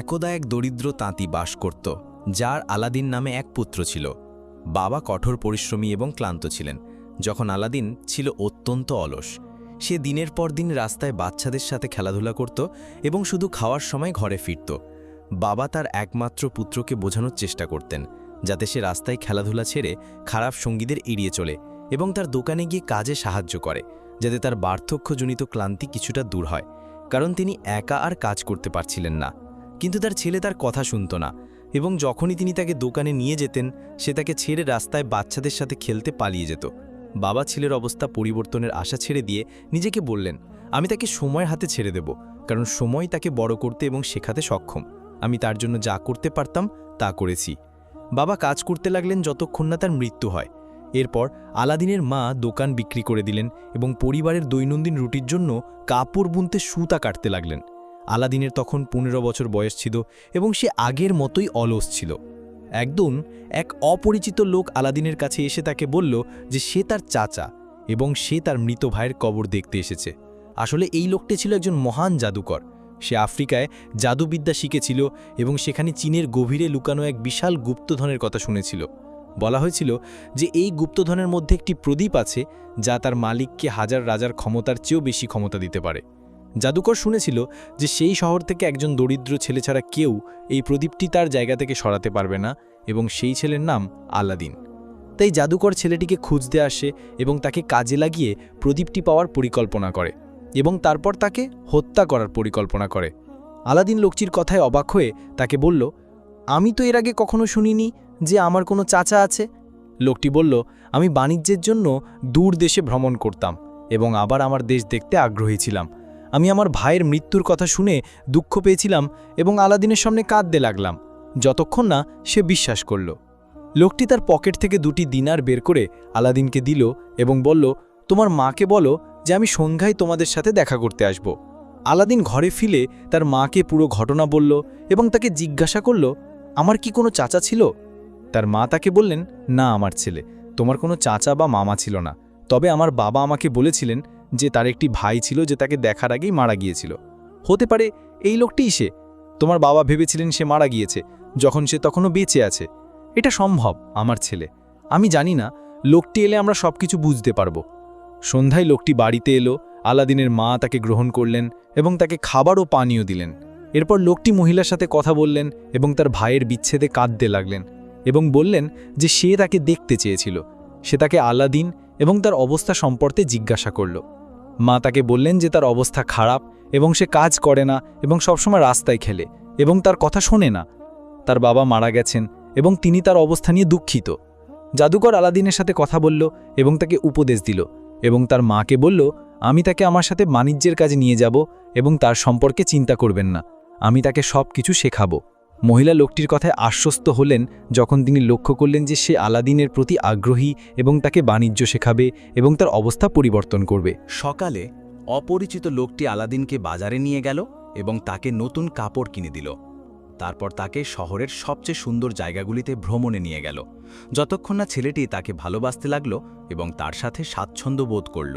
একদা এক দরিদ্র তাঁতি বাস করত, যার আলাদিন নামে এক পুত্র ছিল। বাবা কঠোর পরিশ্রমী এবং ক্লান্ত ছিলেন, যখন আলাদিন ছিল অত্যন্ত অলস। সে দিনের পর দিন রাস্তায় বাচ্চাদের সাথে খেলাধুলা করত এবং শুধু খাওয়ার সময় ঘরে ফিরত। বাবা তার একমাত্র পুত্রকে বোঝানোর চেষ্টা করতেন, যাতে সে রাস্তায় খেলাধুলা ছেড়ে খারাপ সঙ্গীদের এড়িয়ে চলে এবং তার দোকানে গিয়ে কাজে সাহায্য করে, যাতে তার বার্ধক্যজনিত ক্লান্তি কিছুটা দূর হয়। কারণ তিনি একা আর কাজ করতে পারছিলেন না। কিন্তু তার ছেলে তার কথা শুনত না এবং যখনই তিনি তাকে দোকানে নিয়ে যেতেন, সে তাকে ছেড়ে রাস্তায় বাচ্চাদের সাথে খেলতে পালিয়ে যেত। বাবা ছেলের অবস্থা পরিবর্তনের আশা ছেড়ে দিয়ে নিজেকে বললেন, আমি তাকে সময়ের হাতে ছেড়ে দেব, কারণ সময় তাকে বড় করতে এবং শেখাতে সক্ষম। আমি তার জন্য যা করতে পারতাম, তা করেছি। বাবা কাজ করতে লাগলেন যতক্ষণ না তার মৃত্যু হয়। এরপর আলাদিনের মা দোকান বিক্রি করে দিলেন এবং পরিবারের দৈনন্দিন রুটির জন্য কাপড় বুনতে সুতা কাটতে লাগলেন। আলাদিনের তখন পনেরো বছর বয়স ছিল এবং সে আগের মতোই অলস ছিল। একদিন এক অপরিচিত লোক আলাদিনের কাছে এসে তাকে বলল যে সে তার চাচা এবং সে তার মৃত ভাইয়ের কবর দেখতে এসেছে। আসলে এই লোকটি ছিল একজন মহান জাদুকর। সে আফ্রিকায় জাদুবিদ্যা শিখেছিল এবং সেখানে চীনের গভীরে লুকানো এক বিশাল গুপ্তধনের কথা শুনেছিল। বলা হয়েছিল যে এই গুপ্তধনের মধ্যে একটি প্রদীপ আছে যা তার মালিককে হাজার রাজার ক্ষমতার চেয়েও বেশি ক্ষমতা দিতে পারে। জাদুকর শুনেছিল যে সেই শহর থেকে একজন দরিদ্র ছেলে ছাড়া কেউ এই প্রদীপটি তার জায়গা থেকে সরাতে পারবে না এবং সেই ছেলের নাম আলাদিন। তাই জাদুকর ছেলেটিকে খুঁজতে আসে এবং তাকে কাজে লাগিয়ে প্রদীপটি পাওয়ার পরিকল্পনা করে এবং তারপর তাকে হত্যা করার পরিকল্পনা করে। আলাদিন লোকটির কথায় অবাক হয়ে তাকে বলল, আমি তো এর আগে কখনো শুনিনি যে আমার কোনো চাচা আছে? লোকটি বলল, আমি বাণিজ্যের জন্য দূর দেশে ভ্রমণ করতাম এবং আবার আমার দেশ দেখতে আগ্রহী ছিলাম। আমি আমার ভাইয়ের মৃত্যুর কথা শুনে দুঃখ পেয়েছিলাম এবং আলাদিনের সামনে কাঁদতে লাগলাম। যতক্ষণ না সে বিশ্বাস করল। লোকটি তার পকেট থেকে দুটি দিনার বের করে আলাদিনকে দিল এবং বলল, তোমার মাকে বলো যে আমি সন্ধ্যায় তোমাদের সাথে দেখা করতে আসব। আলাদিন ঘরে ফিরে তার মাকে পুরো ঘটনা বলল এবং তাকে জিজ্ঞাসা করল, আমার কি কোনো চাচা ছিল? তার মা তাকে বললেন, না, আমার ছেলে। তোমার কোনো চাচা বা মামা ছিল না। তবে আমার বাবা আমাকে বলেছিলেন যে তার একটি ভাই ছিল যে তাকে দেখার আগেই মারা গিয়েছিল। হতে পারে এই লোকটিই সে। তোমার বাবা ভেবেছিলেন সে মারা গিয়েছে, যখন সে তখনও বেঁচে আছে। এটা সম্ভব, আমার ছেলে। আমি জানি না, লোকটি এলে আমরা সব কিছু বুঝতে পারব। সন্ধ্যায় লোকটি বাড়িতে এলো, আলাদিনের মা তাকে গ্রহণ করলেন এবং তাকে খাবার ও পানীয় দিলেন। এরপর লোকটি মহিলার সাথে কথা বললেন এবং তার ভাইয়ের বিচ্ছেদে কাঁদতে লাগলেন এবং বললেন যে সে তাকে দেখতে চেয়েছিল। সে তাকে আলাদিন এবং তার অবস্থা সম্পর্কে জিজ্ঞাসা করল। মা তাকে বললেন যে তার অবস্থা খারাপ এবং সে কাজ করে না এবং সবসময় রাস্তায় খেলে এবং তার কথা শোনে না। তার বাবা মারা গেছেন এবং তিনি তার অবস্থা নিয়ে দুঃখিত। জাদুকর আলাদিনের সাথে কথা বলল এবং তাকে উপদেশ দিল এবং তার মাকে বলল, আমি তাকে আমার সাথে বাণিজ্যের কাজে নিয়ে যাব এবং তার সম্পর্কে চিন্তা করবেন না। আমি তাকে সব কিছু শেখাবো। মহিলা লোকটির কথায় আশ্বস্ত হলেন যখন তিনি লক্ষ্য করলেন যে সে আলাদিনের প্রতি আগ্রহী এবং তাকে বাণিজ্য শেখাবে এবং তার অবস্থা পরিবর্তন করবে। সকালে অপরিচিত লোকটি আলাদিনকে বাজারে নিয়ে গেল এবং তাকে নতুন কাপড় কিনে দিল। তারপর তাকে শহরের সবচেয়ে সুন্দর জায়গাগুলিতে ভ্রমণে নিয়ে গেল। যতক্ষণ না ছেলেটি তাকে ভালোবাসতে লাগল এবং তার সাথে স্বাচ্ছন্দ্য বোধ করল।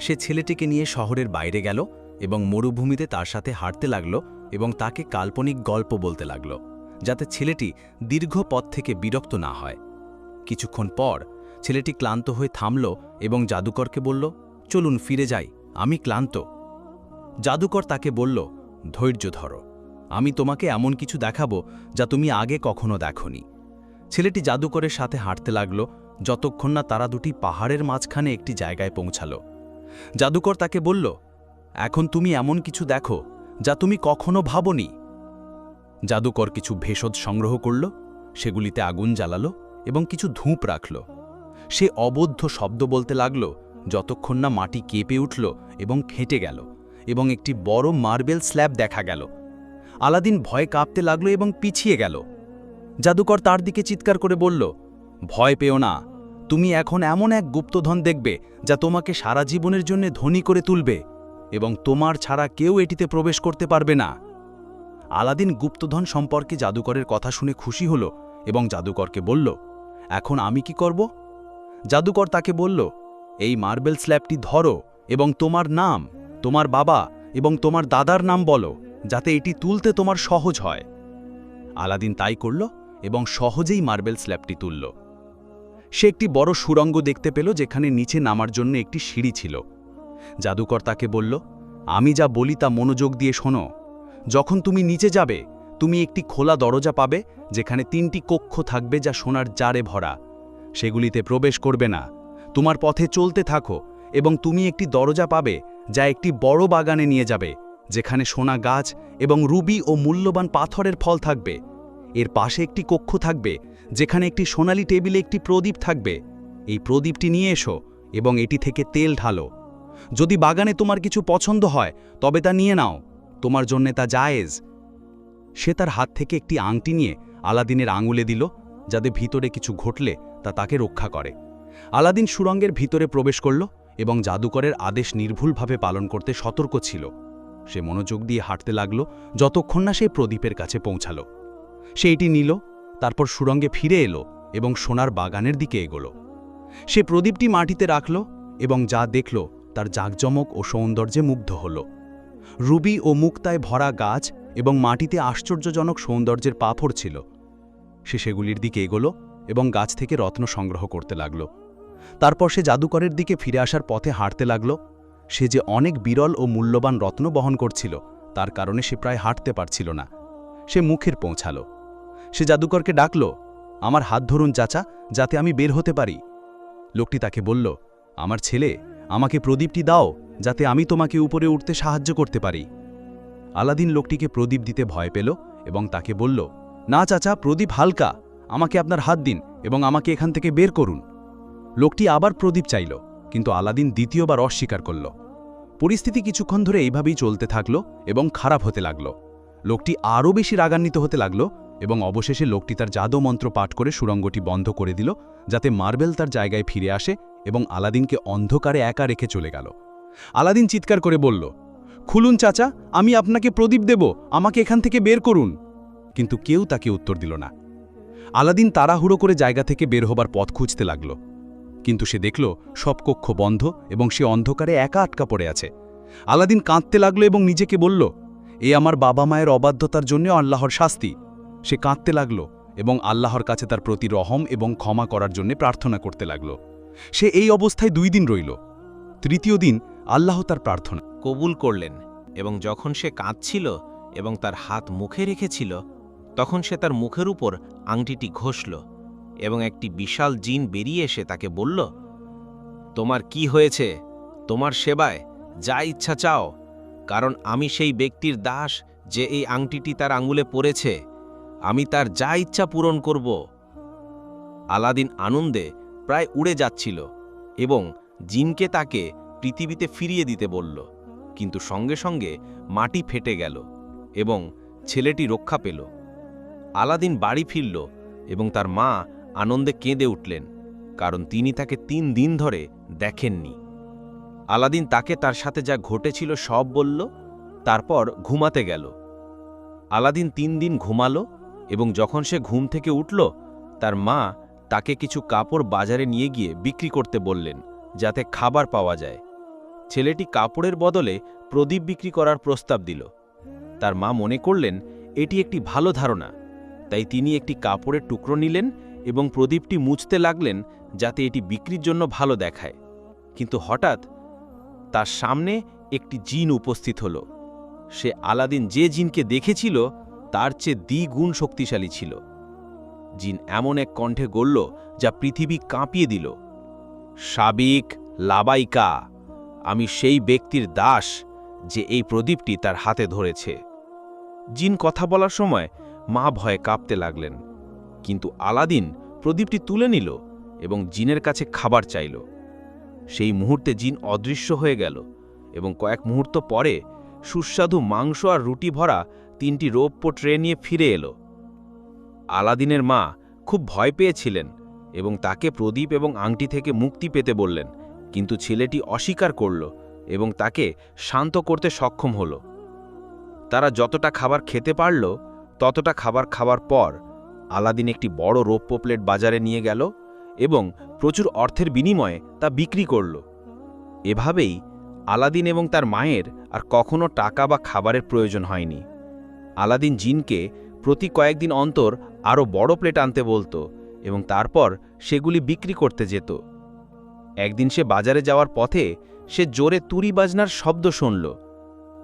সে ছেলেটিকে নিয়ে শহরের বাইরে গেল এবং মরুভূমিতে তার সাথে হাঁটতে লাগল এবং তাকে কাল্পনিক গল্প বলতে লাগল, যাতে ছেলেটি দীর্ঘ পথ থেকে বিরক্ত না হয়। কিছুক্ষণ পর ছেলেটি ক্লান্ত হয়ে থামল এবং জাদুকরকে বলল, চলুন ফিরে যাই, আমি ক্লান্ত। জাদুকর তাকে বলল, ধৈর্য ধরো, আমি তোমাকে এমন কিছু দেখাবো যা তুমি আগে কখনো দেখনি। ছেলেটি জাদুকরের সাথে হাঁটতে লাগল, যতক্ষণ না তারা দুটি পাহাড়ের মাঝখানে একটি জায়গায় পৌঁছাল। জাদুকর তাকে বলল, এখন তুমি এমন কিছু দেখো যা তুমি কখনো ভাবনি। জাদুকর কিছু ভেষজ সংগ্রহ করল, সেগুলিতে আগুন জ্বালালো এবং কিছু ধূপ রাখল। সে অবদ্ধ শব্দ বলতে লাগল, যতক্ষণ না মাটি কেঁপে উঠল এবং ফেটে গেল এবং একটি বড় মার্বেল স্ল্যাব দেখা গেল। আলাদিন ভয় কাঁপতে লাগল এবং পিছিয়ে গেল। জাদুকর তার দিকে চিৎকার করে বলল, ভয় পেও না, তুমি এখন এমন এক গুপ্তধন দেখবে যা তোমাকে সারা জীবনের জন্য ধনী করে তুলবে। এবং তোমার ছাড়া কেউ এটিতে প্রবেশ করতে পারবে না। আলাদিন গুপ্তধন সম্পর্কে জাদুকরের কথা শুনে খুশি হল এবং জাদুকরকে বলল, এখন আমি কি করব? জাদুকর তাকে বলল, এই মার্বেল স্ল্যাবটি ধরো এবং তোমার নাম, তোমার বাবা এবং তোমার দাদার নাম বলো, যাতে এটি তুলতে তোমার সহজ হয়। আলাদিন তাই করল এবং সহজেই মার্বেল স্ল্যাবটি তুলল। সে একটি বড় সুরঙ্গ দেখতে পেল, যেখানে নিচে নামার জন্য একটি সিঁড়ি ছিল। জাদুকর তাকে বলল, আমি যা বলি তা মনোযোগ দিয়ে শোনো। যখন তুমি নিচে যাবে, তুমি একটি খোলা দরজা পাবে, যেখানে তিনটি কক্ষ থাকবে যা সোনার জারে ভরা। সেগুলিতে প্রবেশ করবে না। তোমার পথে চলতে থাকো এবং তুমি একটি দরজা পাবে, যা একটি বড় বাগানে নিয়ে যাবে, যেখানে সোনা গাছ এবং রুবি ও মূল্যবান পাথরের ফল থাকবে। এর পাশে একটি কক্ষ থাকবে, যেখানে একটি সোনালি টেবিলে একটি প্রদীপ থাকবে। এই প্রদীপটি নিয়ে এসো এবং এটি থেকে তেল ঢালো। যদি বাগানে তোমার কিছু পছন্দ হয়, তবে তা নিয়ে নাও। তোমার জন্যে তা জায়েজ। সে তার হাত থেকে একটি আংটি নিয়ে আলাদিনের আঙুলে দিল, যাতে ভিতরে কিছু ঘটলে তা তাকে রক্ষা করে। আলাদিন সুরঙ্গের ভিতরে প্রবেশ করল এবং জাদুকরের আদেশ নির্ভুলভাবে পালন করতে সতর্ক ছিল। সে মনোযোগ দিয়ে হাঁটতে লাগল, যতক্ষণ না সে প্রদীপের কাছে পৌঁছালো। সে এটি নিল, তারপর সুরঙ্গে ফিরে এলো এবং সোনার বাগানের দিকে এগোল। সে প্রদীপটি মাটিতে রাখল এবং যা দেখল তার জাঁকজমক ও সৌন্দর্যে মুগ্ধ হল। রুবি ও মুক্তায় ভরা গাছ এবং মাটিতে আশ্চর্যজনক সৌন্দর্যের পাথর ছিল। সে সেগুলির দিকে এগোলো এবং গাছ থেকে রত্ন সংগ্রহ করতে লাগল। তারপর সে জাদুকরের দিকে ফিরে আসার পথে হাঁটতে লাগল। সে যে অনেক বিরল ও মূল্যবান রত্ন বহন করছিল, তার কারণে সে প্রায় হাঁটতে পারছিল না। সে মুখের পৌঁছালো। সে জাদুকরকে ডাকল, আমার হাত ধরুন, চাচা, যাতে আমি বের হতে পারি। লোকটি তাকে বলল, আমার ছেলে আমাকে প্রদীপটি দাও, যাতে আমি তোমাকে উপরে উঠতে সাহায্য করতে পারি। আলাদিন লোকটিকে প্রদীপ দিতে ভয় পেল এবং তাকে বলল, না চাচা, প্রদীপ হালকা। আমাকে আপনার হাত দিন এবং আমাকে এখান থেকে বের করুন। লোকটি আবার প্রদীপ চাইল, কিন্তু আলাদিন দ্বিতীয়বার অস্বীকার করল। পরিস্থিতি কিছুক্ষণ ধরে এইভাবেই চলতে থাকল এবং খারাপ হতে লাগল। লোকটি আরও বেশি রাগান্বিত হতে লাগল এবং অবশেষে লোকটি তার জাদু মন্ত্র পাঠ করে সুরঙ্গটি বন্ধ করে দিল, যাতে মার্বেল তার জায়গায় ফিরে আসে এবং আলাদিনকে অন্ধকারে একা রেখে চলে গেল। আলাদিন চিৎকার করে বলল, খুলুন চাচা, আমি আপনাকে প্রদীপ দেব, আমাকে এখান থেকে বের করুন। কিন্তু কেউ তাকে উত্তর দিল না। আলাদিন তাড়াহুড়ো করে জায়গা থেকে বের হবার পথ খুঁজতে লাগল। কিন্তু সে দেখল, সব কক্ষ বন্ধ এবং সে অন্ধকারে একা আটকা পড়ে আছে। আলাদিন কাঁদতে লাগল এবং নিজেকে বলল, এ আমার বাবা মায়ের অবাধ্যতার জন্য আল্লাহর শাস্তি সে কাঁদতে লাগল এবং আল্লাহর কাছে তার প্রতি রহম এবং ক্ষমা করার জন্য প্রার্থনা করতে লাগল। সে এই অবস্থায় দুই দিন রইল। তৃতীয় দিন আল্লাহ তার প্রার্থনা কবুল করলেন এবং যখন সে কাঁদছিল এবং তার হাত মুখে রেখেছিল, তখন সে তার মুখের উপর আংটিটি ঘষল এবং একটি বিশাল জিন বেরিয়ে এসে তাকে বলল, তোমার কি হয়েছে? তোমার সেবায় যা ইচ্ছা চাও, কারণ আমি সেই ব্যক্তির দাস যে এই আংটিটি তার আঙুলে পড়েছে। আমি তার যা ইচ্ছা পূরণ করব। আলাদিন আনন্দে প্রায় উড়ে যাচ্ছিল এবং জিনকে তাকে পৃথিবীতে ফিরিয়ে দিতে বলল। কিন্তু সঙ্গে সঙ্গে মাটি ফেটে গেল এবং ছেলেটি রক্ষা পেল। আলাদিন বাড়ি ফিরল এবং তার মা আনন্দে কেঁদে উঠলেন, কারণ তিনি তাকে তিন দিন ধরে দেখেননি। আলাদিন তাকে তার সাথে যা ঘটেছিল সব বলল, তারপর ঘুমাতে গেল। আলাদিন তিন দিন ঘুমালো এবং যখন সে ঘুম থেকে উঠল, তার মা তাকে কিছু কাপড় বাজারে নিয়ে গিয়ে বিক্রি করতে বললেন, যাতে খাবার পাওয়া যায়। ছেলেটি কাপড়ের বদলে প্রদীপ বিক্রি করার প্রস্তাব দিল। তার মা মনে করলেন, এটি একটি ভালো ধারণা। তাই তিনি একটি কাপড়ের টুকরো নিলেন এবং প্রদীপটি মুছতে লাগলেন, যাতে এটি বিক্রির জন্য ভালো দেখায়। কিন্তু হঠাৎ তার সামনে একটি জিন উপস্থিত হল। সে আলাদিন যে জিনকে দেখেছিল তার চেয়ে দ্বিগুণ শক্তিশালী ছিল। জিন এমন এক কণ্ঠে গড়ল যা পৃথিবী কাঁপিয়ে দিল। সাবিক লাবাইকা, আমি সেই ব্যক্তির দাস যে এই প্রদীপটি তার হাতে ধরেছে। জিন কথা বলার সময় মা ভয়ে কাঁপতে লাগলেন, কিন্তু আলাদিন প্রদীপটি তুলে নিল এবং জিনের কাছে খাবার চাইল। সেই মুহূর্তে জিন অদৃশ্য হয়ে গেল এবং কয়েক মুহূর্ত পরে সুস্বাদু মাংস আর রুটি ভরা তিনটি রৌপ্য ট্রে নিয়ে ফিরে এলো। আলাদিনের মা খুব ভয় পেয়েছিলেন এবং তাকে প্রদীপ এবং আংটি থেকে মুক্তি পেতে বললেন, কিন্তু ছেলেটি অস্বীকার করল এবং তাকে শান্ত করতে সক্ষম হল। তারা যতটা খাবার খেতে পারল, ততটা খাবার খাওয়ার পর আলাদিন একটি বড় রৌপ্য প্লেট বাজারে নিয়ে গেল এবং প্রচুর অর্থের বিনিময়ে তা বিক্রি করল। এভাবেই আলাদিন এবং তার মায়ের আর কখনও টাকা বা খাবারের প্রয়োজন হয়নি। আলাদিন জিনকে প্রতি কয়েকদিন অন্তর আরও বড় প্লেট আনতে বলতো এবং তারপর সেগুলি বিক্রি করতে যেত। একদিন সে বাজারে যাওয়ার পথে সে জোরে তুরি বাজনার শব্দ শুনল।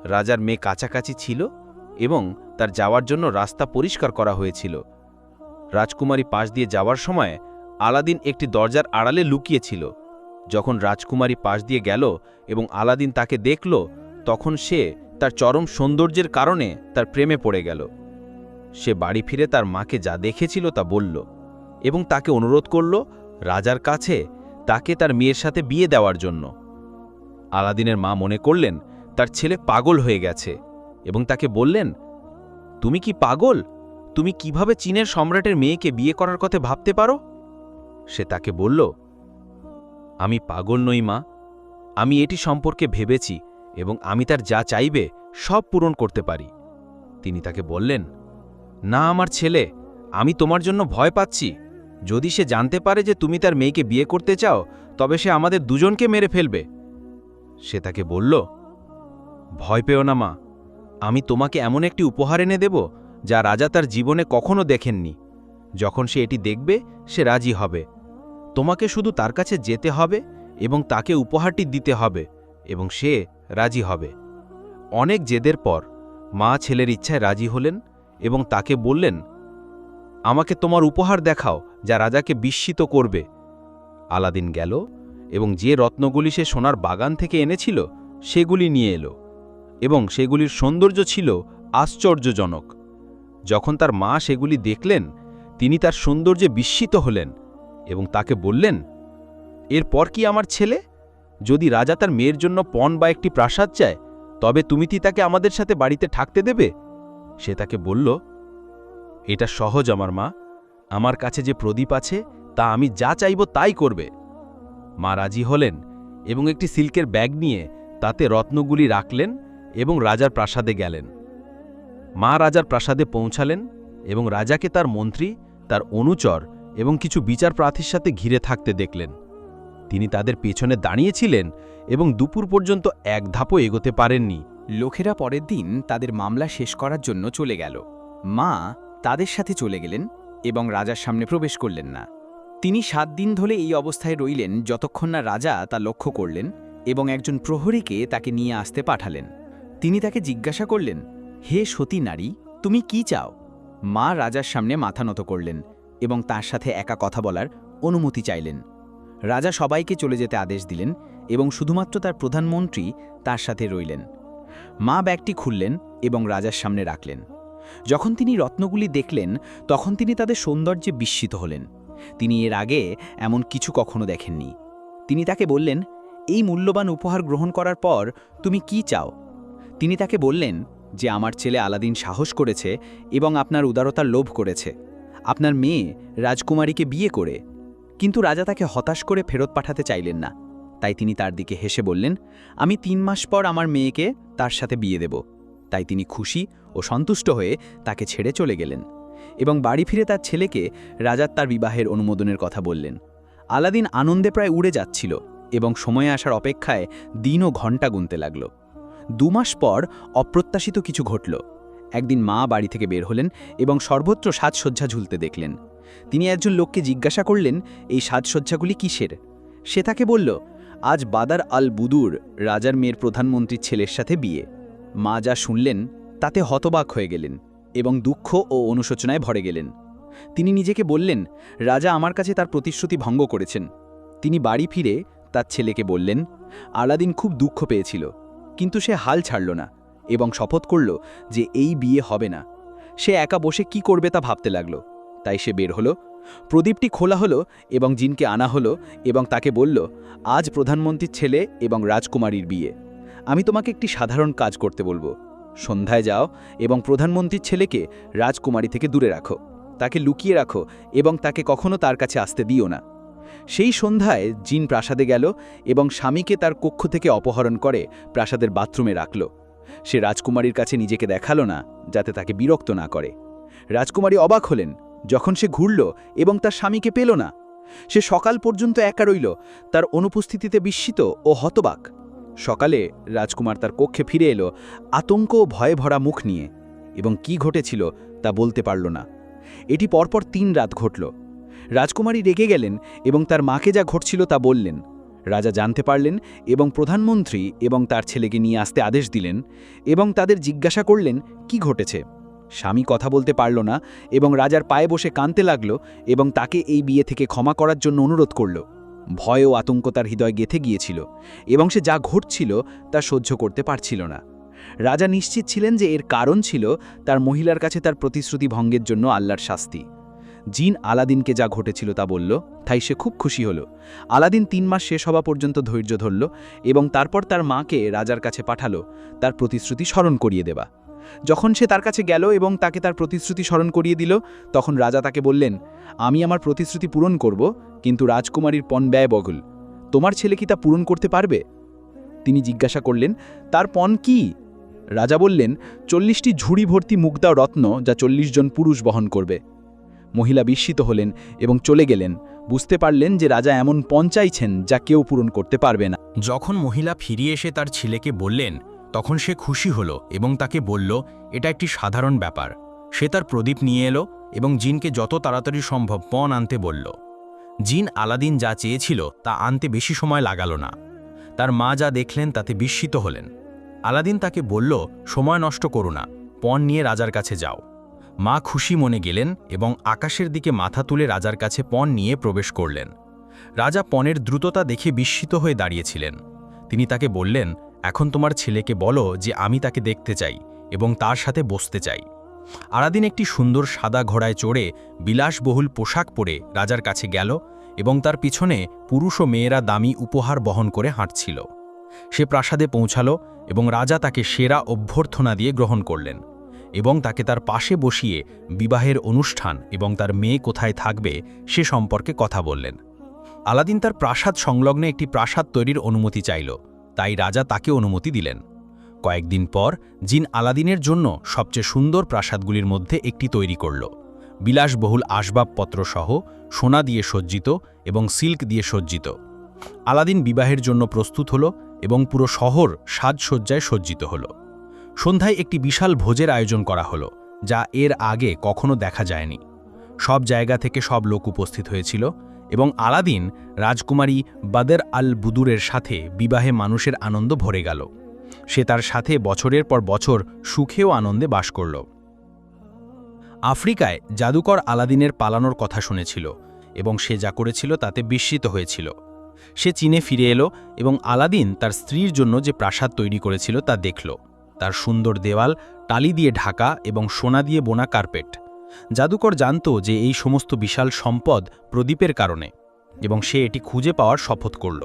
রাজার মেয়ে কাছাকাছি ছিল এবং তার যাওয়ার জন্য রাস্তা পরিষ্কার করা হয়েছিল। রাজকুমারী পাশ দিয়ে যাওয়ার সময় আলাদিন একটি দরজার আড়ালে লুকিয়েছিল। যখন রাজকুমারী পাশ দিয়ে গেল এবং আলাদিন তাকে দেখল, তখন সে তার চরম সৌন্দর্যের কারণে তার প্রেমে পড়ে গেল। সে বাড়ি ফিরে তার মাকে যা দেখেছিল তা বলল এবং তাকে অনুরোধ করল রাজার কাছে তাকে তার মেয়ের সাথে বিয়ে দেওয়ার জন্য। আলাদিনের মা মনে করলেন তার ছেলে পাগল হয়ে গেছে এবং তাকে বললেন, তুমি কি পাগল? তুমি কীভাবে চীনের সম্রাটের মেয়েকে বিয়ে করার কথা ভাবতে পারো? সে তাকে বলল আমি পাগল নই, মা। আমি এটি সম্পর্কে ভেবেছি এবং আমি তার যা চাইবে সব পূরণ করতে পারি। তিনি তাকে বললেন, না, আমার ছেলে, আমি তোমার জন্য ভয় পাচ্ছি। যদি সে জানতে পারে যে তুমি তার মেয়েকে বিয়ে করতে চাও, তবে সে আমাদের দুজনকে মেরে ফেলবে। সে তাকে বলল, ভয় পেও না, মা। আমি তোমাকে এমন একটি উপহার এনে দেব, যা রাজা তার জীবনে কখনো দেখেননি। যখন সে এটি দেখবে, সে রাজি হবে। তোমাকে শুধু তার কাছে যেতে হবে এবং তাকে উপহারটি দিতে হবে এবং সে রাজি হবে। অনেক জেদের পর মা ছেলের ইচ্ছায় রাজি হলেন এবং তাকে বললেন, আমাকে তোমার উপহার দেখাও যা রাজাকে বিস্মিত করবে। আলাদিন গেল এবং যে রত্নগুলি সে সোনার বাগান থেকে এনেছিল, সেগুলি নিয়ে এলো এবং সেগুলির সৌন্দর্য ছিল আশ্চর্যজনক। যখন তার মা সেগুলি দেখলেন, তিনি তার সৌন্দর্যে বিস্মিত হলেন। এবং তাকে বললেন, এরপর কি আমার ছেলে? যদি রাজা তার মেয়ের জন্য পণ বা একটি প্রাসাদ চায়, তবে তুমি কি তাকে আমাদের সাথে বাড়িতে থাকতে দেবে? সে তাকে বলল, এটা সহজ আমার মা। আমার কাছে যে প্রদীপ আছে, তা আমি যা চাইব তাই করবে। মা রাজি হলেন এবং একটি সিল্কের ব্যাগ নিয়ে তাতে রত্নগুলি রাখলেন এবং রাজার প্রাসাদে গেলেন। মা রাজার প্রাসাদে পৌঁছালেন এবং রাজাকে তার মন্ত্রী, তার অনুচর এবং কিছু বিচার প্রার্থীর সাথে ঘিরে থাকতে দেখলেন। তিনি তাদের পেছনে দাঁড়িয়েছিলেন এবং দুপুর পর্যন্ত এক ধাপও এগোতে পারেননি। লোকেরা পরের দিন তাদের মামলা শেষ করার জন্য চলে গেল। মা তাদের সাথে চলে গেলেন এবং রাজার সামনে প্রবেশ করলেন না। তিনি সাত দিন ধরে এই অবস্থায় রইলেন যতক্ষণ না রাজা তা লক্ষ্য করলেন এবং একজন প্রহরীকে তাকে নিয়ে আসতে পাঠালেন। তিনি তাকে জিজ্ঞাসা করলেন, হে সতী নারী, তুমি কি চাও? মা রাজার সামনে মাথা নত করলেন এবং তার সাথে একা কথা বলার অনুমতি চাইলেন। রাজা সবাইকে চলে যেতে আদেশ দিলেন এবং শুধুমাত্র তার প্রধানমন্ত্রী তার সাথে রইলেন। মা ব্যাগটি খুললেন এবং রাজার সামনে রাখলেন। যখন তিনি রত্নগুলি দেখলেন, তখন তিনি তাদের সৌন্দর্যে বিস্মিত হলেন। তিনি এর আগে এমন কিছু কখনো দেখেননি। তিনি তাকে বললেন, এই মূল্যবান উপহার গ্রহণ করার পর তুমি কি চাও? তিনি তাকে বললেন যে, আমার ছেলে আলাদিন সাহস করেছে এবং আপনার উদারতার লোভ করেছে। আপনার মেয়ে রাজকুমারীকে বিয়ে করে, কিন্তু রাজা তাকে হতাশ করে ফেরত পাঠাতে চাইলেন না। তাই তিনি তার দিকে হেসে বললেন, আমি তিন মাস পর আমার মেয়েকে তার সাথে বিয়ে দেব। তাই তিনি খুশি ও সন্তুষ্ট হয়ে তাকে ছেড়ে চলে গেলেন এবং বাড়ি ফিরে তার ছেলেকে রাজার তার বিবাহের অনুমোদনের কথা বললেন। আলাদিন আনন্দে প্রায় উড়ে যাচ্ছিল এবং সময়ে আসার অপেক্ষায় দিন ও ঘণ্টা গুনতে লাগল। দুমাস পর অপ্রত্যাশিত কিছু ঘটল। একদিন মা বাড়ি থেকে বের হলেন এবং সর্বত্র সাজসজ্জা ঝুলতে দেখলেন। তিনি একজন লোককে জিজ্ঞাসা করলেন, এই সাজসজ্জাগুলি কিসের? সে তাকে বলল, আজ বাদার আল বুদুর রাজার মেয়ের প্রধানমন্ত্রীর ছেলের সাথে বিয়ে। মা যা শুনলেন, তাতে হতবাক হয়ে গেলেন এবং দুঃখ ও অনুশোচনায় ভরে গেলেন। তিনি নিজেকে বললেন, রাজা আমার কাছে তার প্রতিশ্রুতি ভঙ্গ করেছেন। তিনি বাড়ি ফিরে তার ছেলেকে বললেন, আলাদিন খুব দুঃখ পেয়েছিল, কিন্তু সে হাল ছাড়ল না। এবং শপথ করল যে এই বিয়ে হবে না। সে একা বসে কি করবে তা ভাবতে লাগল। তাই সে বের হলো। প্রদীপটি খোলা হলো এবং জিনকে আনা হলো এবং তাকে বলল, আজ প্রধানমন্ত্রীর ছেলে এবং রাজকুমারীর বিয়ে। আমি তোমাকে একটি সাধারণ কাজ করতে বলব। সন্ধ্যায় যাও এবং প্রধানমন্ত্রীর ছেলেকে রাজকুমারী থেকে দূরে রাখো। তাকে লুকিয়ে রাখো এবং তাকে কখনো তার কাছে আসতে দিও না। সেই সন্ধ্যায় জিন প্রাসাদে গেল এবং স্বামীকে তার কক্ষ থেকে অপহরণ করে প্রাসাদের বাথরুমে রাখল। সে রাজকুমারীর কাছে নিজেকে দেখাল না, যাতে তাকে বিরক্ত না করে। রাজকুমারী অবাক হলেন, যখন সে ঘুরল এবং তার স্বামীকে পেল না। সে সকাল পর্যন্ত একা রইল, তার অনুপস্থিতিতে বিস্মিত ও হতবাক। সকালে রাজকুমার তার কক্ষে ফিরে এলো, আতঙ্ক ও ভয়ে ভরা মুখ নিয়ে, এবং কি ঘটেছিল তা বলতে পারল না। এটি পরপর তিন রাত ঘটল। রাজকুমারী রেগে গেলেন এবং তার মাকে যা ঘটছিল তা বললেন। রাজা জানতে পারলেন এবং প্রধানমন্ত্রী এবং তার ছেলেকে নিয়ে আসতে আদেশ দিলেন এবং তাদের জিজ্ঞাসা করলেন, কি ঘটেছে? স্বামী কথা বলতে পারল না এবং রাজার পায়ে বসে কাঁদতে লাগল এবং তাকে এই বিয়ে থেকে ক্ষমা করার জন্য অনুরোধ করল। ভয় ও আতঙ্ক তার হৃদয় গেথে গিয়েছিল এবং সে যা ঘটছিল তা সহ্য করতে পারছিল না। রাজা নিশ্চিত ছিলেন যে এর কারণ ছিল তার মহিলার কাছে তার প্রতিশ্রুতি ভঙ্গের জন্য আল্লাহর শাস্তি। জিন আলাদিনকে যা ঘটেছিল তা বলল, তাই সে খুব খুশি হল। আলাদিন তিন মাস শেষ হওয়া পর্যন্ত ধৈর্য ধরল এবং তারপর তার মাকে রাজার কাছে পাঠালো, তার প্রতিশ্রুতি স্মরণ করিয়ে দেবা যখন সে তার কাছে গেল এবং তাকে তার প্রতিশ্রুতি স্মরণ করিয়ে দিল, তখন রাজা তাকে বললেন, আমি আমার প্রতিশ্রুতি পূরণ করব, কিন্তু রাজকুমারীর পণ ব্যয় বগল তোমার ছেলে কি তা পূরণ করতে পারবে? তিনি জিজ্ঞাসা করলেন, তার পণ কি? রাজা বললেন, চল্লিশটি ঝুড়ি ভর্তি মুগ্ধা রত্ন, যা চল্লিশ জন পুরুষ বহন করবে। মহিলা বিস্মিত হলেন এবং চলে গেলেন। বুঝতে পারলেন যে রাজা এমন পণ চাইছেন যা কেউ পূরণ করতে পারবে না। যখন মহিলা ফিরিয়ে এসে তার ছেলেকে বললেন, তখন সে খুশি হল এবং তাকে বলল, এটা একটি সাধারণ ব্যাপার। সে তার প্রদীপ নিয়ে এলো এবং জিনকে যত তাড়াতাড়ি সম্ভব পণ আনতে বলল। জিন আলাদিন যা চেয়েছিল তা আনতে বেশি সময় লাগাল না। তার মা যা দেখলেন তাতে বিস্মিত হলেন। আলাদিন তাকে বলল, সময় নষ্ট করো না, পণ নিয়ে রাজার কাছে যাও। মা খুশি মনে গেলেন এবং আকাশের দিকে মাথা তুলে রাজার কাছে পণ নিয়ে প্রবেশ করলেন। রাজা পণের দ্রুততা দেখে বিস্মিত হয়ে দাঁড়িয়েছিলেন। তিনি তাকে বললেন, এখন তোমার ছেলেকে বলো যে আমি তাকে দেখতে চাই এবং তার সাথে বসতে চাই। আরাদিন একটি সুন্দর সাদা ঘোড়ায় চড়ে বিলাসবহুল পোশাক পরে রাজার কাছে গেল এবং তার পিছনে পুরুষ ও মেয়েরা দামি উপহার বহন করে হাঁটছিল। সে প্রাসাদে পৌঁছাল এবং রাজা তাকে সেরা অভ্যর্থনা দিয়ে গ্রহণ করলেন। এবং তাকে তার পাশে বসিয়ে বিবাহের অনুষ্ঠান এবং তার মেয়ে কোথায় থাকবে সে সম্পর্কে কথা বললেন। আলাদিন তার প্রাসাদ সংলগ্নে একটি প্রাসাদ তৈরির অনুমতি চাইল, তাই রাজা তাকে অনুমতি দিলেন। কয়েকদিন পর জিন আলাদিনের জন্য সবচেয়ে সুন্দর প্রাসাদগুলির মধ্যে একটি তৈরি করল। বিলাসবহুল আসবাবপত্র সহ সোনা দিয়ে সজ্জিত এবং সিল্ক দিয়ে সজ্জিত। আলাদিন বিবাহের জন্য প্রস্তুত হল এবং পুরো শহর সাজসজ্জায় সজ্জিত হল। সন্ধ্যায় একটি বিশাল ভোজের আয়োজন করা হলো, যা এর আগে কখনো দেখা যায়নি। সব জায়গা থেকে সব লোক উপস্থিত হয়েছিল এবং আলাদিন রাজকুমারী বাদের আল বুদুরের সাথে বিবাহে মানুষের আনন্দ ভরে গেল। সে তার সাথে বছরের পর বছর সুখেও আনন্দে বাস করল। আফ্রিকায় জাদুকর আলাদিনের পালানোর কথা শুনেছিল এবং সে যা করেছিল তাতে বিস্মিত হয়েছিল। সে চীনে ফিরে এলো এবং আলাদিন তার স্ত্রীর জন্য যে প্রাসাদ তৈরি করেছিল তা দেখল। তার সুন্দর দেওয়াল, টালি দিয়ে ঢাকা এবং সোনা দিয়ে বোনা কার্পেট। জাদুকর জানত যে এই সমস্ত বিশাল সম্পদ প্রদীপের কারণে এবং সে এটি খুঁজে পাওয়ার শপথ করল।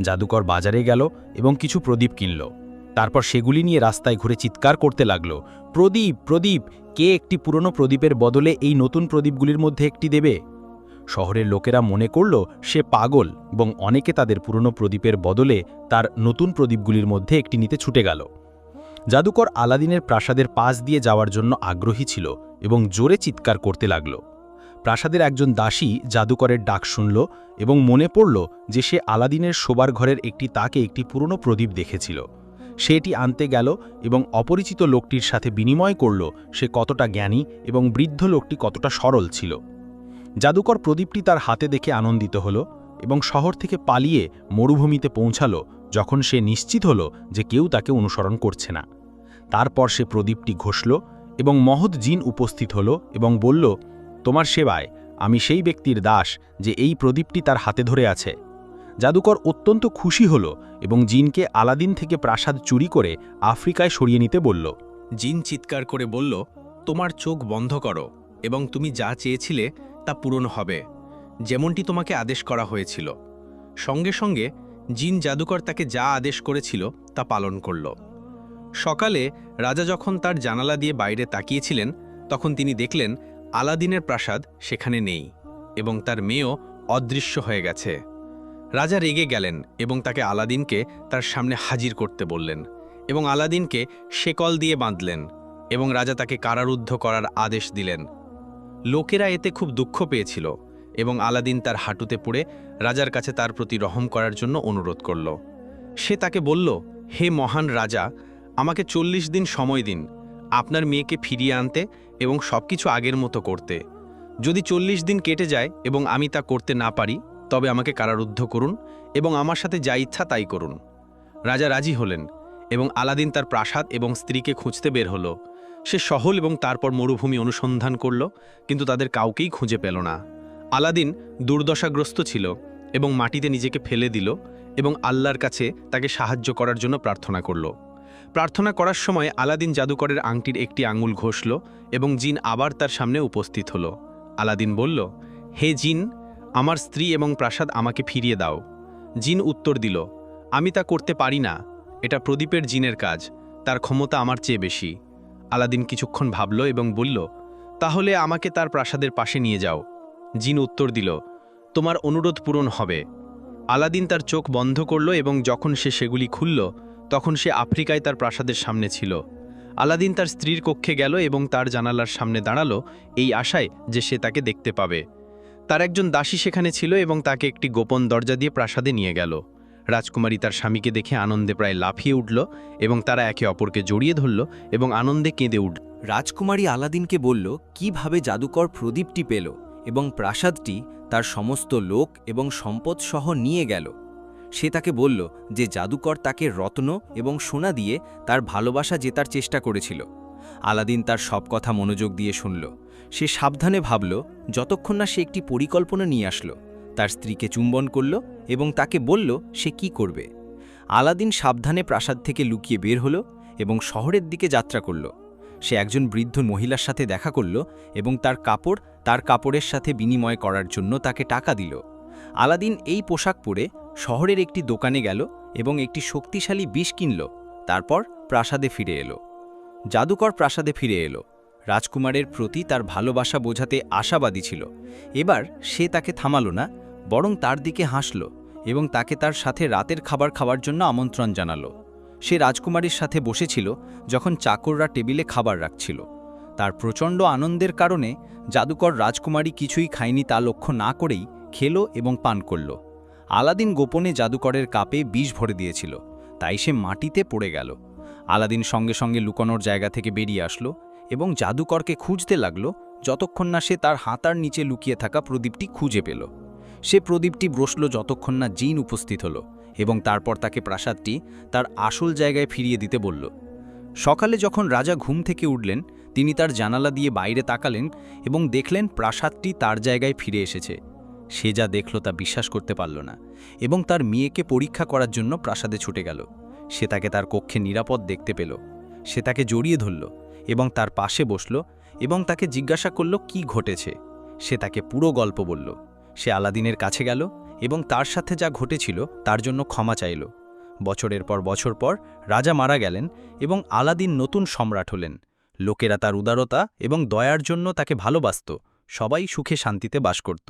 জাদুকর বাজারে গেল এবং কিছু প্রদীপ কিনল। তারপর সেগুলি নিয়ে রাস্তায় ঘুরে চিৎকার করতে লাগল, প্রদীপ প্রদীপ, কে একটি পুরনো প্রদীপের বদলে এই নতুন প্রদীপগুলির মধ্যে একটি দেবে? শহরের লোকেরা মনে করল, সে পাগল এবং অনেকে তাদের পুরনো প্রদীপের বদলে তার নতুন প্রদীপগুলির মধ্যে একটি নিতে ছুটে গেল। জাদুকর আলাদিনের প্রাসাদের পাশ দিয়ে যাওয়ার জন্য আগ্রহী ছিল এবং জোরে চিৎকার করতে লাগল। প্রাসাদের একজন দাসী জাদুকরের ডাক শুনল এবং মনে পড়ল যে সে আলাদিনের শোবার ঘরের একটি তাকে একটি পুরনো প্রদীপ দেখেছিল। সে এটি আনতে গেল এবং অপরিচিত লোকটির সাথে বিনিময় করল সে কতটা জ্ঞানী এবং বৃদ্ধ লোকটি কতটা সরল ছিল। জাদুকর প্রদীপটি তার হাতে দেখে আনন্দিত হল এবং শহর থেকে পালিয়ে মরুভূমিতে পৌঁছালো যখন সে নিশ্চিত হল যে কেউ তাকে অনুসরণ করছে না। তারপর সে প্রদীপটি ঘষল এবং মহৎ জিন উপস্থিত হল এবং বলল, তোমার সেবায় আমি সেই ব্যক্তির দাস যে এই প্রদীপটি তার হাতে ধরে আছে। জাদুকর অত্যন্ত খুশি হল এবং জিনকে আলাদিন থেকে প্রাসাদ চুরি করে আফ্রিকায় সরিয়ে নিতে বলল। জিন চিৎকার করে বলল, তোমার চোখ বন্ধ করো এবং তুমি যা চেয়েছিলে তা পূরণ হবে। যেমনটি তোমাকে আদেশ করা হয়েছিল। সঙ্গে সঙ্গে জিন জাদুকর তাকে যা আদেশ করেছিল তা পালন করল। সকালে রাজা যখন তার জানালা দিয়ে বাইরে তাকিয়েছিলেন, তখন তিনি দেখলেন আলাদিনের প্রাসাদ সেখানে নেই এবং তার মেয়েও অদৃশ্য হয়ে গেছে। রাজা রেগে গেলেন এবং তাকে আলাদিনকে তার সামনে হাজির করতে বললেন এবং আলাদিনকে শেকল দিয়ে বাঁধলেন এবং রাজা তাকে কারারুদ্ধ করার আদেশ দিলেন। লোকেরা এতে খুব দুঃখ পেয়েছিল এবং আলাদিন তার হাঁটুতে পড়ে রাজার কাছে তার প্রতি রহম করার জন্য অনুরোধ করল। সে তাকে বলল, হে মহান রাজা আমাকে চল্লিশ দিন সময় দিন আপনার মেয়েকে ফিরিয়ে আনতে এবং সবকিছু আগের মতো করতে। যদি চল্লিশ দিন কেটে যায় এবং আমি তা করতে না পারি, তবে আমাকে কারারুদ্ধ করুন এবং আমার সাথে যা ইচ্ছা তাই করুন। রাজা রাজি হলেন এবং আলাদিন তার প্রাসাদ এবং স্ত্রীকে খুঁজতে বের হলো। সে সহল এবং তারপর মরুভূমি অনুসন্ধান করল, কিন্তু তাদের কাউকেই খুঁজে পেল না। আলাদিন দুর্দশাগ্রস্ত ছিল এবং মাটিতে নিজেকে ফেলে দিল এবং আল্লাহর কাছে তাকে সাহায্য করার জন্য প্রার্থনা করল। প্রার্থনা করার সময় আলাদিন জাদুকরের আংটির একটি আঙুল ঘষল এবং জিন আবার তার সামনে উপস্থিত হল। আলাদিন বলল, হে জিন, আমার স্ত্রী এবং প্রাসাদ আমাকে ফিরিয়ে দাও। জিন উত্তর দিল, আমি তা করতে পারি না। এটা প্রদীপের জিনের কাজ, তার ক্ষমতা আমার চেয়ে বেশি। আলাদিন কিছুক্ষণ ভাবল এবং বলল, তাহলে আমাকে তার প্রাসাদের পাশে নিয়ে যাও। জিন উত্তর দিল, তোমার অনুরোধ পূরণ হবে। আলাদিন তার চোখ বন্ধ করল এবং যখন সে সেগুলি খুলল তখন সে আফ্রিকায় তার প্রাসাদের সামনে ছিল। আলাদিন তার স্ত্রীর কক্ষে গেল এবং তার জানালার সামনে দাঁড়াল এই আশায় যে সে তাকে দেখতে পাবে। তার একজন দাসী সেখানে ছিল এবং তাকে একটি গোপন দরজা দিয়ে প্রাসাদে নিয়ে গেল। রাজকুমারী তার স্বামীকে দেখে আনন্দে প্রায় লাফিয়ে উঠল এবং তারা একে অপরকে জড়িয়ে ধরল এবং আনন্দে কেঁদে উঠল রাজকুমারী আলাদিনকে বলল, কীভাবে জাদুকর প্রদীপটি পেল এবং প্রাসাদটি তার সমস্ত লোক এবং সম্পদ সহ নিয়ে গেল? সে তাকে বলল যে জাদুকর তাকে রত্ন এবং সোনা দিয়ে তার ভালোবাসা জেতার চেষ্টা করেছিল। আলাদিন তার সব কথা মনোযোগ দিয়ে শুনল। সে সাবধানে ভাবল, যতক্ষণ না সে একটি পরিকল্পনা নিয়ে আসলো, তার স্ত্রীকে চুম্বন করল এবং তাকে বলল সে কি করবে। আলাদিন সাবধানে প্রাসাদ থেকে লুকিয়ে বের হলো এবং শহরের দিকে যাত্রা করল। সে একজন বৃদ্ধ মহিলার সাথে দেখা করল এবং তার কাপড় তার কাপড়ের সাথে বিনিময় করার জন্য তাকে টাকা দিল। আলাদিন এই পোশাক পরে শহরের একটি দোকানে গেল এবং একটি শক্তিশালী বিষ কিনল। তারপর প্রাসাদে ফিরে এলো। জাদুকর প্রাসাদে ফিরে এলো। রাজকুমারের প্রতি তার ভালোবাসা বোঝাতে আশাবাদী ছিল। এবার সে তাকে থামালো না, বরং তার দিকে হাসল এবং তাকে তার সাথে রাতের খাবার খাওয়ার জন্য আমন্ত্রণ জানালো। সে রাজকুমারীর সাথে বসেছিল যখন চাকররা টেবিলে খাবার রাখছিল। তার প্রচণ্ড আনন্দের কারণে জাদুকর রাজকুমারী কিছুই খায়নি তা লক্ষ্য না করেই খেলো এবং পান করল। আলাদিন গোপনে জাদুকরের কাপে বিষ ভরে দিয়েছিল, তাই সে মাটিতে পড়ে গেল। আলাদিন সঙ্গে সঙ্গে লুকানোর জায়গা থেকে বেরিয়ে আসলো এবং জাদুকরকে খুঁজতে লাগল যতক্ষণ না সে তার হাতার নিচে লুকিয়ে থাকা প্রদীপটি খুঁজে পেল। সে প্রদীপটি বসল যতক্ষণ না জিন উপস্থিত হলো এবং তারপর তাকে প্রাসাদটি তার আসল জায়গায় ফিরিয়ে দিতে বলল। সকালে যখন রাজা ঘুম থেকে উঠলেন, তিনি তার জানালা দিয়ে বাইরে তাকালেন এবং দেখলেন প্রাসাদটি তার জায়গায় ফিরে এসেছে। সে যা দেখল তা বিশ্বাস করতে পারল না এবং তার মেয়েকে পরীক্ষা করার জন্য প্রাসাদে ছুটে গেল। সে তাকে তার কক্ষে নিরাপদ দেখতে পেল। সে তাকে জড়িয়ে ধরল এবং তার পাশে বসল এবং তাকে জিজ্ঞাসা করল, কি ঘটেছে? সে তাকে পুরো গল্প বলল। সে আলাদিনের কাছে গেল এবং তার সাথে যা ঘটেছিল তার জন্য ক্ষমা চাইল। বছরের পর বছর পর রাজা মারা গেলেন এবং আলাদিন নতুন সম্রাট হলেন। লোকেরা তার উদারতা এবং দয়ার জন্য তাকে ভালোবাসত। সবাই সুখে শান্তিতে বাস করত।